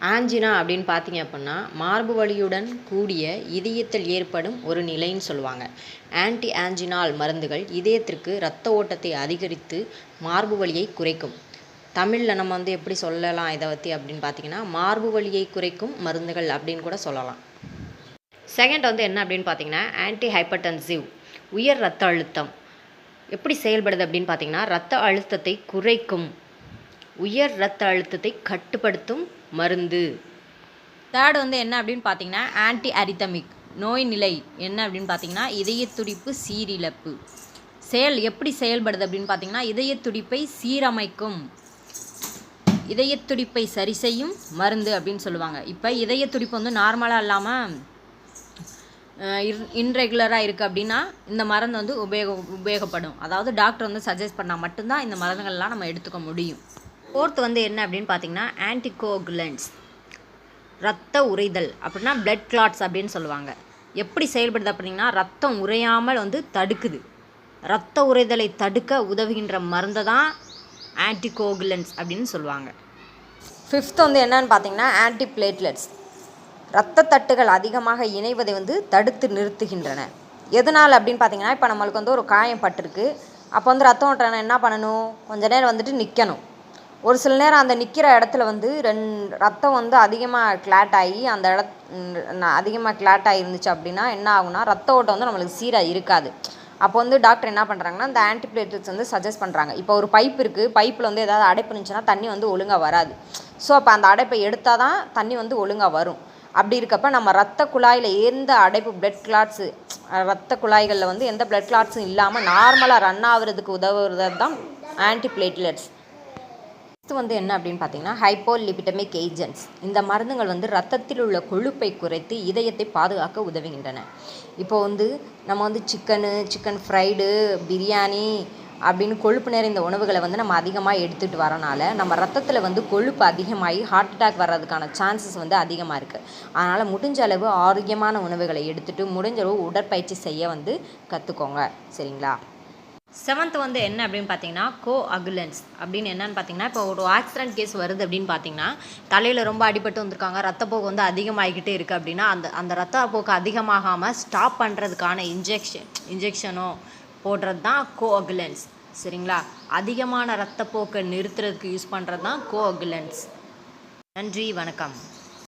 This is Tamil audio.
ஆஞ்சினா அப்படின்னு பார்த்தீங்க அப்படின்னா மார்பு வலியுடன் கூடிய இதயத்தில் ஏற்படும் ஒரு நிலைன்னு சொல்லுவாங்க. ஆன்டி ஆஞ்சினால் மருந்துகள் இதயத்திற்கு இரத்த ஓட்டத்தை அதிகரித்து மார்பு வலியை குறைக்கும். தமிழில் நம்ம வந்து எப்படி சொல்லலாம் இதை பற்றி அப்படின்னு பார்த்தீங்கன்னா மார்பு வலியை குறைக்கும் மருந்துகள் அப்படின்னு கூட சொல்லலாம். செகண்ட் வந்து என்ன அப்படின்னு பார்த்தீங்கன்னா ஆன்டி ஹைப்பர்டென்சிவ் உயர் ரத்த அழுத்தம். எப்படி செயல்படுது அப்படின்னு பார்த்தீங்கன்னா ரத்த அழுத்தத்தை குறைக்கும். உயர் ரத்த அழுத்தத்தை கட்டுப்படுத்தும் மருந்து. தேர்ட் வந்து என்ன அப்படின்னு பார்த்தீங்கன்னா ஆன்டி அரித்தமிக் நோய் நிலை என்ன அப்படின்னு பார்த்தீங்கன்னா இதய துடிப்பு சீரிழப்பு. செயல் எப்படி செயல்படுது அப்படின்னு பார்த்தீங்கன்னா இதய துடிப்பை சீரமைக்கும். இதய துடிப்பை சரி செய்யும் மருந்து அப்படின்னு சொல்லுவாங்க. இப்போ இதய துடிப்பு வந்து நார்மலாக இல்லாமல் இன்ரெகுலராக இருக்குது அப்படின்னா இந்த மருந்து வந்து உபயோக உபயோகப்படும். அதாவது டாக்டர் வந்து சஜஸ்ட் பண்ணால் மட்டும்தான் இந்த மருந்துகள்லாம் நம்ம எடுத்துக்க முடியும். ஃபோர்த் வந்து என்ன அப்படின்னு பார்த்தீங்கன்னா ஆன்டிகோகுலன்ஸ் ரத்த உறைதல் அப்படின்னா பிளட் கிளாட்ஸ் அப்படின்னு சொல்லுவாங்க. எப்படி செயல்படுது அப்படின்னா ரத்தம் உறையாமல் வந்து தடுக்குது. ரத்த உறைதலை தடுக்க உதவுகின்ற மருந்தை தான் ஆன்டிகோகுலன்ஸ் அப்படின்னு சொல்லுவாங்க. ஃபிஃப்த் வந்து என்னன்னு பார்த்தீங்கன்னா ஆன்டிபிளேட்லெட்ஸ் ரத்த தட்டுகள் அதிகமாக இணைவதை வந்து தடுத்து நிறுத்துகின்றன. எதனால் அப்படின்னு பார்த்தீங்கன்னா இப்போ நம்மளுக்கு வந்து ஒரு காயம் பட்டிருக்கு. அப்போ வந்து ரத்தம் ஓட்டுறனா என்ன பண்ணணும்? கொஞ்ச நேரம் வந்துட்டு நிற்கணும் ஒரு சில நேரம் அந்த நிற்கிற இடத்துல வந்து ரெண் ரத்தம் வந்து அதிகமாக கிளாட் ஆகி அந்த இட அதிகமாக கிளாட் ஆகிருந்துச்சு அப்படின்னா என்ன ஆகுனா ரத்த ஓட்டம் வந்து நம்மளுக்கு சீராக இருக்காது. அப்போ வந்து டாக்டர் என்ன பண்ணுறாங்கன்னா இந்த ஆன்டிபிளேட்டிக்ஸ் வந்து சஜஸ்ட் பண்ணுறாங்க இப்போ ஒரு பைப் இருக்குது பைப்பில் வந்து ஏதாவது அடைப்பு இருந்துச்சுன்னா தண்ணி வந்து ஒழுங்காக வராது. ஸோ அப்போ அந்த அடைப்பை எடுத்தால் தான் தண்ணி வந்து ஒழுங்காக வரும். அப்படி இருக்கப்ப நம்ம ரத்த குழாயில் எந்த அடைப்பு பிளட் கிளாட்ஸு ரத்த குழாய்களில் வந்து எந்த பிளட் கிளாட்ஸும் இல்லாமல் நார்மலாக ரன் ஆகுறதுக்கு உதவுறது தான் ஆன்டிபிளேட்லெட்ஸ் அடுத்து வந்து என்ன அப்படின்னு பார்த்தீங்கன்னா ஹைப்போலிபிடமிக் ஏஜென்ட்ஸ் இந்த மருந்துகள் வந்து ரத்தத்தில் உள்ள கொழுப்பை குறைத்து இதயத்தை பாதுகாக்க உதவுகின்றன. இப்போ வந்து நம்ம வந்து சிக்கனு சிக்கன் ஃப்ரைடு பிரியாணி அப்படின்னு கொழுப்பு நிறைந்த உணவுகளை வந்து நம்ம அதிகமாக எடுத்துகிட்டு வரனால நம்ம ரத்தத்தில் வந்து கொழுப்பு அதிகமாகி ஹார்ட் அட்டாக் வர்றதுக்கான சான்சஸ் வந்து அதிகமாக இருக்குது அதனால் முடிஞ்ச அளவு ஆரோக்கியமான உணவுகளை எடுத்துகிட்டு முடிஞ்ச அளவு உடற்பயிற்சி செய்ய வந்து கற்றுக்கோங்க சரிங்களா? செவன்த் வந்து என்ன அப்படின்னு பார்த்தீங்கன்னா கோ அகுலன்ஸ் அப்படின்னு என்னன்னு பார்த்தீங்கன்னா இப்போ ஒரு ஆக்சிடென்ட் கேஸ் வருது அப்படின்னு பார்த்தீங்கன்னா தலையில் ரொம்ப அடிபட்டு வந்திருக்காங்க ரத்தப்போக்கு வந்து அதிகமாகிக்கிட்டே இருக்குது அப்படின்னா அந்த அந்த ரத்தப்போக்கு அதிகமாகாமல் ஸ்டாப் பண்ணுறதுக்கான இன்ஜெக்ஷன் இன்ஜெக்ஷனோ போடுறது தான் கோ அகுலன்ஸ் சரிங்களா? அதிகமான ரத்தப்போக்கை நிறுத்துறதுக்கு யூஸ் பண்ணுறது தான் கோ அகுலன்ஸ் நன்றி வணக்கம்.